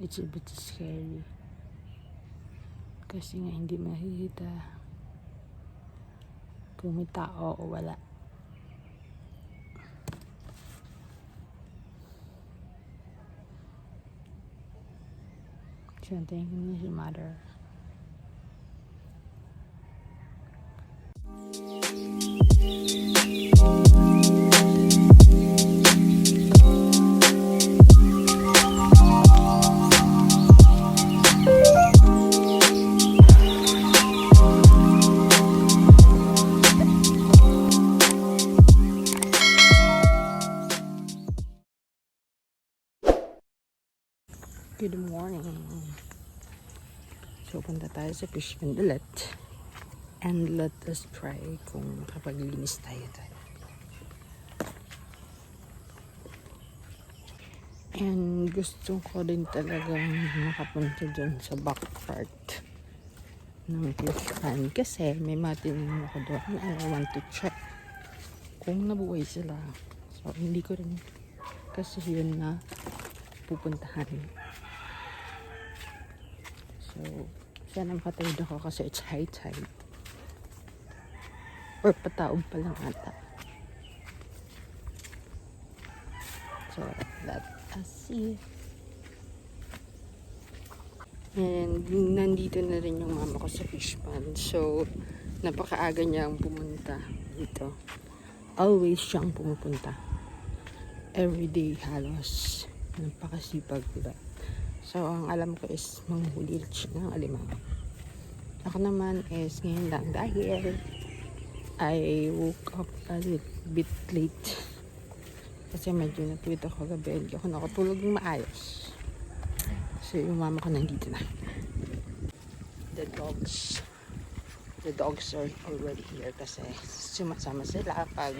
It's a bit scary. Kasi nga hindi makikita kung may tao o wala. So, niya si mother. Morning. So, punta tayo sa Fishman ulit. And let us try kung makapaglinis tayo tayo. And gusto ko din talagang makapunta dyan sa back part ng Fishman. Kasi may matinong ako doon I want to check kung nabuhay sila. So, hindi ko rin kasi yun na pupuntahan. So, sana makatawid ako kasi it's high tide. Or pataob pa lang ata. So, let us see. And nandito na rin yung mama ko sa fish pond. So, napakaaga niyang pumunta dito. Always siyang pumupunta. Every day halos. Napakasipag, diba? So, ang alam ko is manghuli ng alimango. Ako naman is ngayon lang dahil I woke up a little bit late. Kasi medyo natuwid ako gabi. Hindi ako nakatulog ng maayos. So, yung mama ko nandito na. The dogs. The dogs are already here kasi sumasama sila pag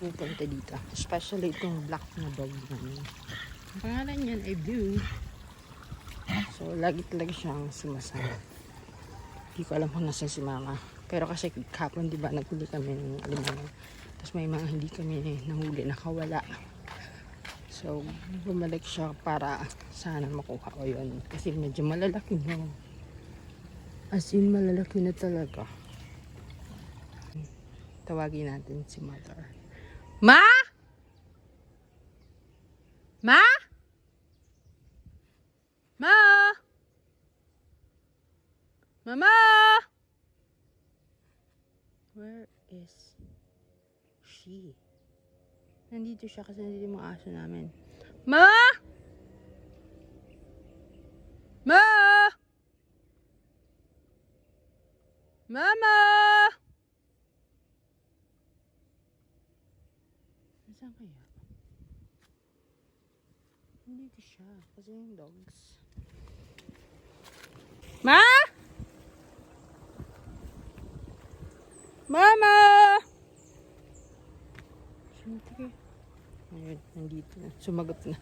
pupunta dito. Especially itong black na dog namin. Ang pangalan niyan ay Blue. So, lagi talaga siyang sumasama. Hindi ko alam kung nasan si mama. Pero kasi kapon, di ba, naghuli kami ng alimango. Tapos may mga hindi kami nahuli, nakawala. So, bumalik siya para sana makuha ko yun. Kasi medyo malalaki na. As in, malalaki na talaga. Tawagin natin si mother. Ma? Ma? Mama? Where is she? Nandito siya kasi nandito yung mga aso namin. Ma? Ma? Mama? Nasaan kaya? Nandito siya kasi yung dogs. Ma? Mama! Sige. Ayun, nandito na. Sumagot na.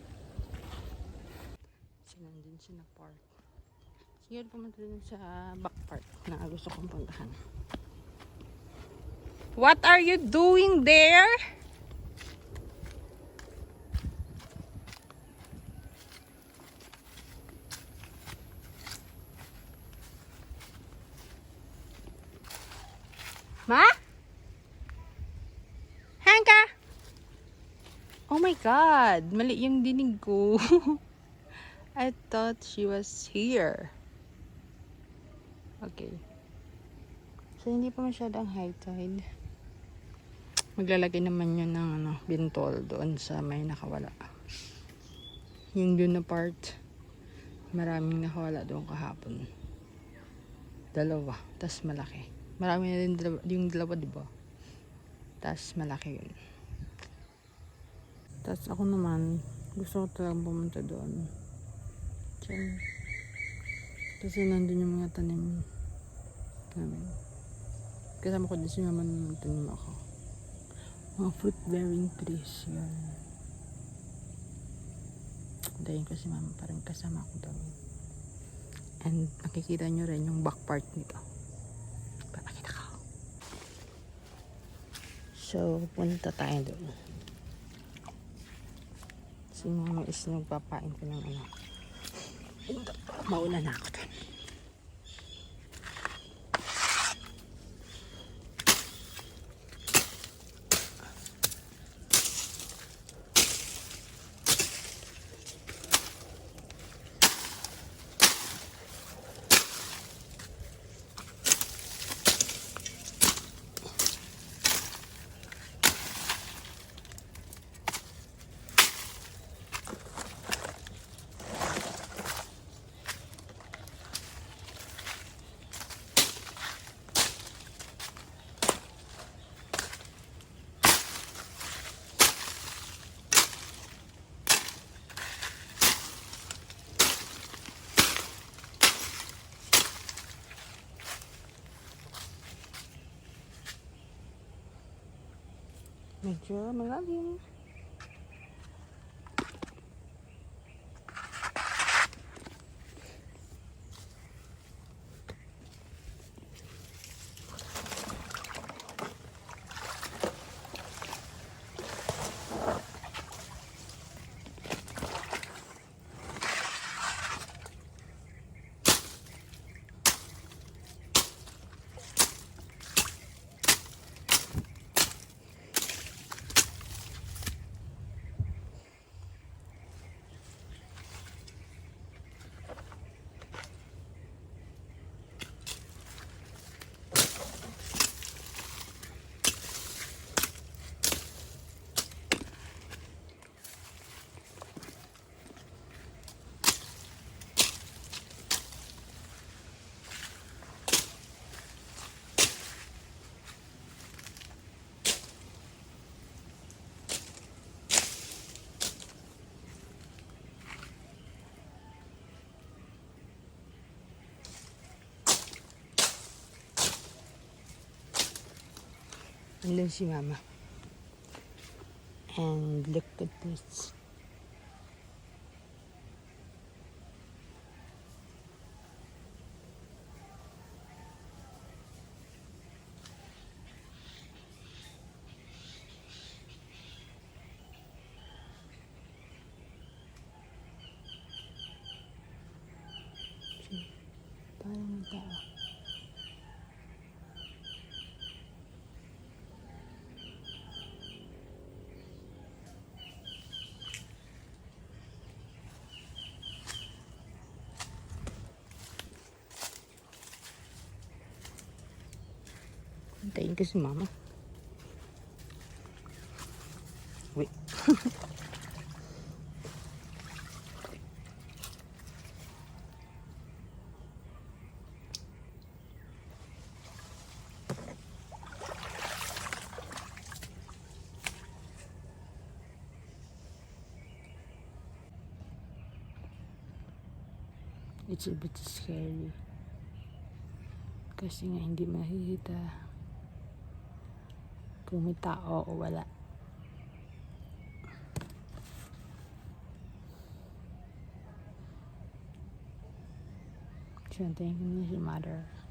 Kasi nandun siya na park. Siguro pumunta din sa back park na gusto kong puntahan. What are you doing there? Ma? Hanka? Oh my God! Mali yung dinig ko. I thought she was here. Okay. So, hindi pa masyadong high tide. Maglalagay naman yun ng ano, bintol doon sa may nakawala. Yung doon na part, maraming nakawala doon kahapon. Dalawa, tas malaki. Marami na din yung dalawa, di ba? Tas malaki yun. Tas ako naman, gusto ko talagang pumunta doon. Diyan. Kasi nandun yung mga tanim namin. Kasama ko din si mama nung tanim ako. Mga fruit bearing trees yun. Dahin ko si mama parang kasama ko daw. And nakikita nyo rin yung back part nito. Papakita ko. So, punta tayo doon. Si mama is nagpapain ko ng ano. Mauna na ako dun. Medyo malalim. Si mama. And look at this. Hintayin ko si mama. Wait. It's a bit scary. Kasi nga hindi makikita kung may tao o wala. So, antayin ko na si mother.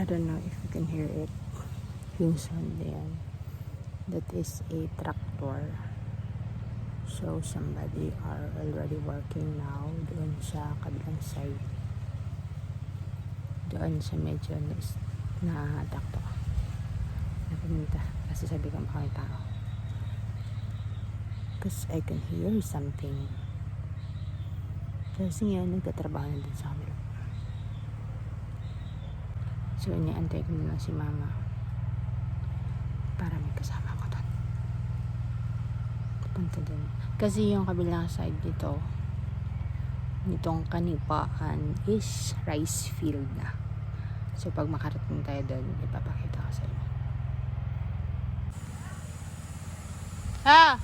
I don't know if you can hear it. Yung sound yan. That is a tractor. So, somebody are already working now doon sa kabilang side. Doon sa medyo na, tractor. Na pumunta. Kasi sabi ko may tao. Because I can hear something. Kasi nga, nagtatrabaho na din sa kamila. So, iniantay ko na si mama para may kasama ko doon. Punta doon. Kasi yung kabilang side dito, nitong kanipaan is rice field na. So, pag makarating tayo doon, ipapakita ko sa inyo. Ah!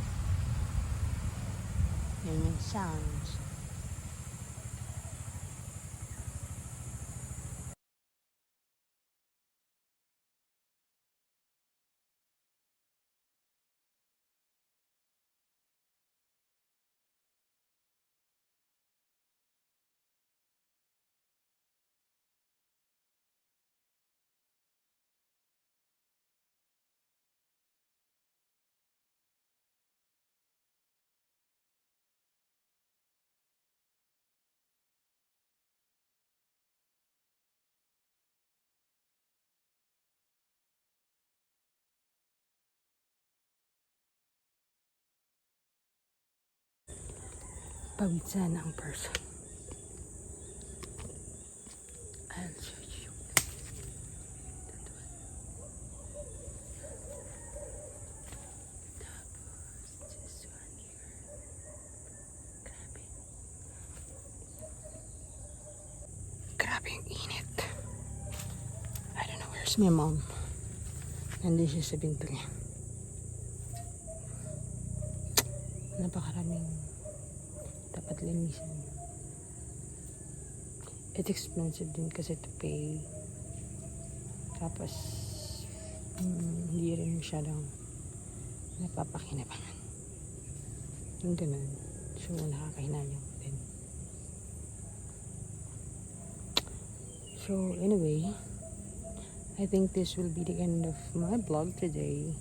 Yan yung sounds. Sana ang person. I'll show you. Tapos, this one here. Grabe. Grabe yung init. I don't know where's my mom. Nandun siya sa pinto niya. Dapat linisan. It's expensive din kasi to pay. Tapos, mm, hindi rin masyadong napapakinabangan. Yung ganun. So, nakakahinayang din. So, anyway, I think this will be the end of my vlog today.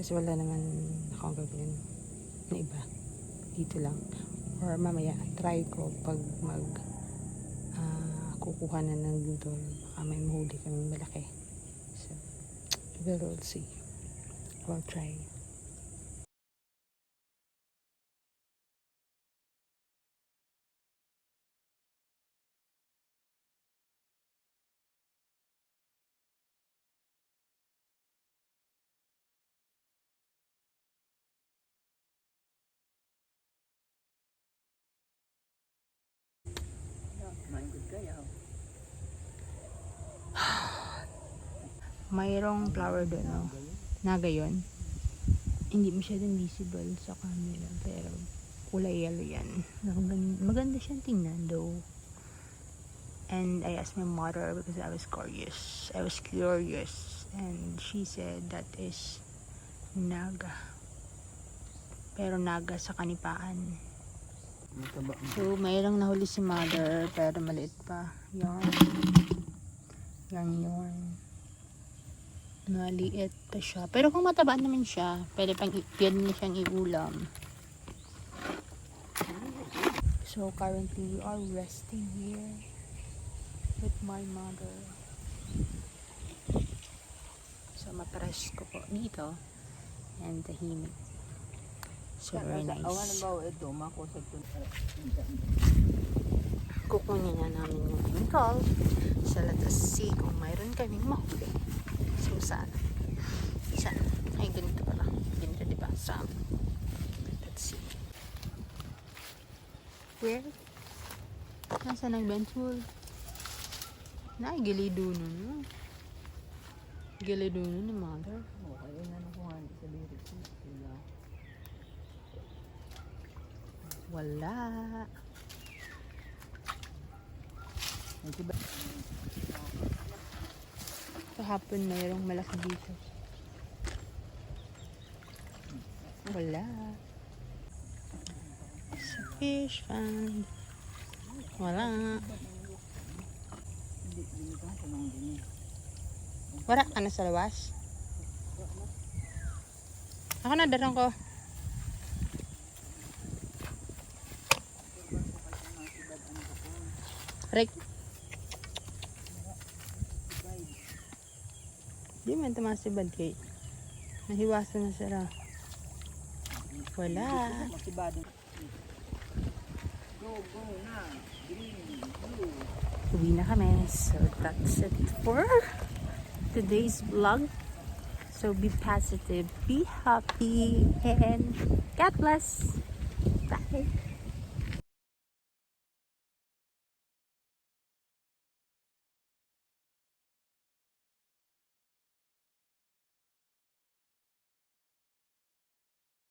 Kasi wala naman akong gagawin na iba. Dito lang. Or mamaya, try ko pag mag ah, kukuha na ng budol. Baka may mahuli kami malaki. So, we'll see. I'll try. Mayroong flower doon, oh. Naga yun. Hindi masyadong visible sa camera, pero kulay yellow yan. Maganda, maganda siyang tingnan, though. And I asked my mother because I was curious. I was curious. And she said that is naga. Pero naga sa kanipaan. So, mayroong nahuli si mother, pero maliit pa. Yarn. Yarn, yarn. Maliit pa siya. Pero kung mataba naman siya, pwede pang pwede na siyang iulam. So, currently, we are resting here with my mother. So, mapares ko po dito. And tahimik. So, very nice. Kukunin na namin yung chemical sa Latas C kung mayroon kaming mahuli. So, saan? Saan? Ay, ganito pala. Ganito, di ba? Sa Let's see. Where? Nasa ng benchwood? Na, gilido nun. no? Gilido nun ni mother. Okay, yun na nakuha sa lirik. Wala. Wala. Tiba. Kahapon mayroong malaki dito. Wala. Sa fish pond. Wala. Wala ka na sa lawas. Ako na, darang ko. Rick. Di man tumasibad kay. Nahiwasan na. Wala. Na. Green, blue. Uwi na kami. So, that's it for today's vlog. So, be positive, be happy, and God bless. Bye.